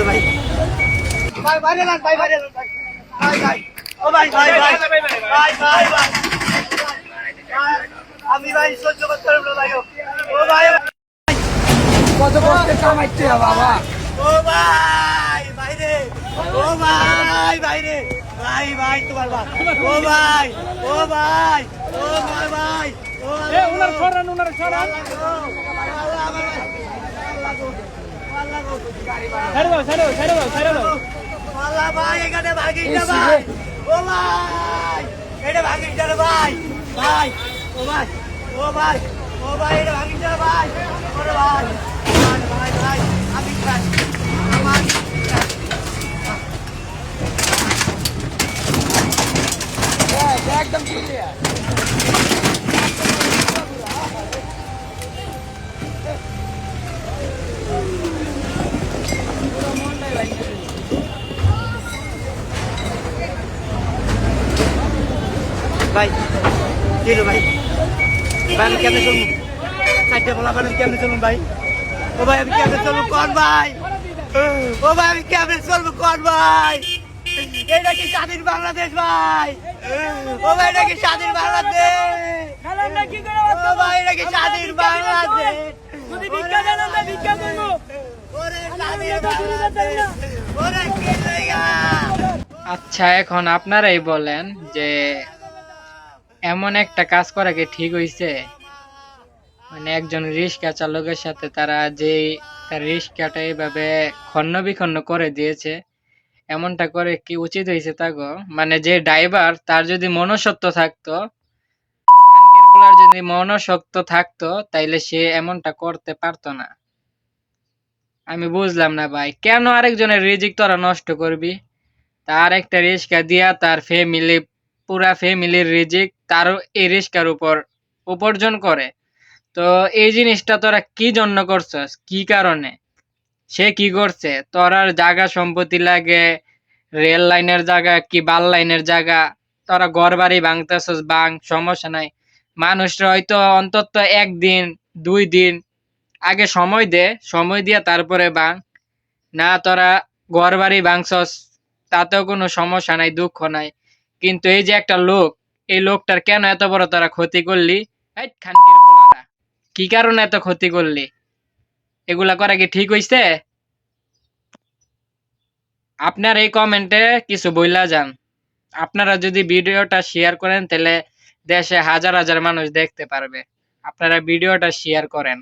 ভাই। ভাই বাইরে ভাই বাইরে ভাই। ভাই ভাই। ও ভাই ভাই ভাই। ভাই ভাই ভাই আমি ভাই সহ্য করতে পারব না ভাই ও। ভাই কত কষ্টে কামাইতে বাবা। ও ভাই বাইরে। ও ভাই বাইরে। ভাই ভাই তোমার ভাই ও ভাই ও ভাই ও ভাই ভাই। ও এ উনার সরান উনার সরান। ছেড়ে দাও ছেড়ে দাও দাও ছেড়ে দাও। আল্লাহ ভাই এখানে ভাগিস না ভাই। ও ভাই এটা ভাগিস না ভাই। ভাই ও ভাই ও ভাই ও ভাই এটা ভাগিস না ভাই। ওরে ভাই ভাই ভাই ভাই আমি ভাই আমার একদম ক্লিয়ার ভাই। দিল ভাই? ভাই, আমি কেমনে চলবো? চারটে বলা আমি কেমনে চলবো ভাই? ও ভাই, আমি কেমনে চলবো কন ভাই? ও ভাই, আমি কেমনে চলবো কন ভাই? এটা কি স্বাধীন বাংলাদেশ ভাই? ও ভাই, এটা কি স্বাধীন বাংলাদেশ? ও ভাই, এটা কি স্বাধীন বাংলাদেশ? যদি আচ্ছা এখন আপনারাই বলেন যে এমন একটা কাজ করা কি ঠিক হইছে? মানে একজন রিক্সা চালকের সাথে তারা যে তার রিক্সাটা এইভাবে খন্ন বিখন্ন করে দিয়েছে, এমনটা করে কি উচিত হয়েছে তা গো? মানে যে ড্রাইভার তার যদি মনসত্ব থাকতো যদি মনসত্ব থাকতো, তাইলে সে এমনটা করতে পারতো না। আমি বুঝলাম না ভাই, কেন আরেকজনের রিজিক তোরা নষ্ট করবি? তার একটা রিস্কা দিয়া তার ফ্যামিলি পুরা ফ্যামিলির রিজিক তারও এই রিস্কার উপর উপার্জন করে। তো এই জিনিসটা তোরা কি জন্য করছস? কি কারণে? সে কি করছে? তোরার জায়গা সম্পত্তি লাগে রেল লাইনের জায়গা কি বাল লাইনের জায়গা তোরা ঘর বাড়ি ভাঙতেছস ভাঙ সমস্যা নাই। মানুষরা হয়তো অন্তত একদিন, দুই দিন আগে সময় দে, সময় দিয়া তারপরে ভাঙ না তোরা ঘর বাড়ি ভাঙছস, তাতেও কোনো সমস্যা নাই, দুঃখ নাই। কিন্তু এই যে একটা লোক, এই লোকটার কেন এত বড় তারা ক্ষতি করলি? কি কারণে এত ক্ষতি করলি? এগুলা করা কি ঠিক হইছে? আপনার এই কমেন্টে কিছু বইলা যান। আপনারা যদি ভিডিওটা শেয়ার করেন, তাহলে দেশে হাজার হাজার মানুষ দেখতে পারবে। আপনারা ভিডিওটা শেয়ার করেন।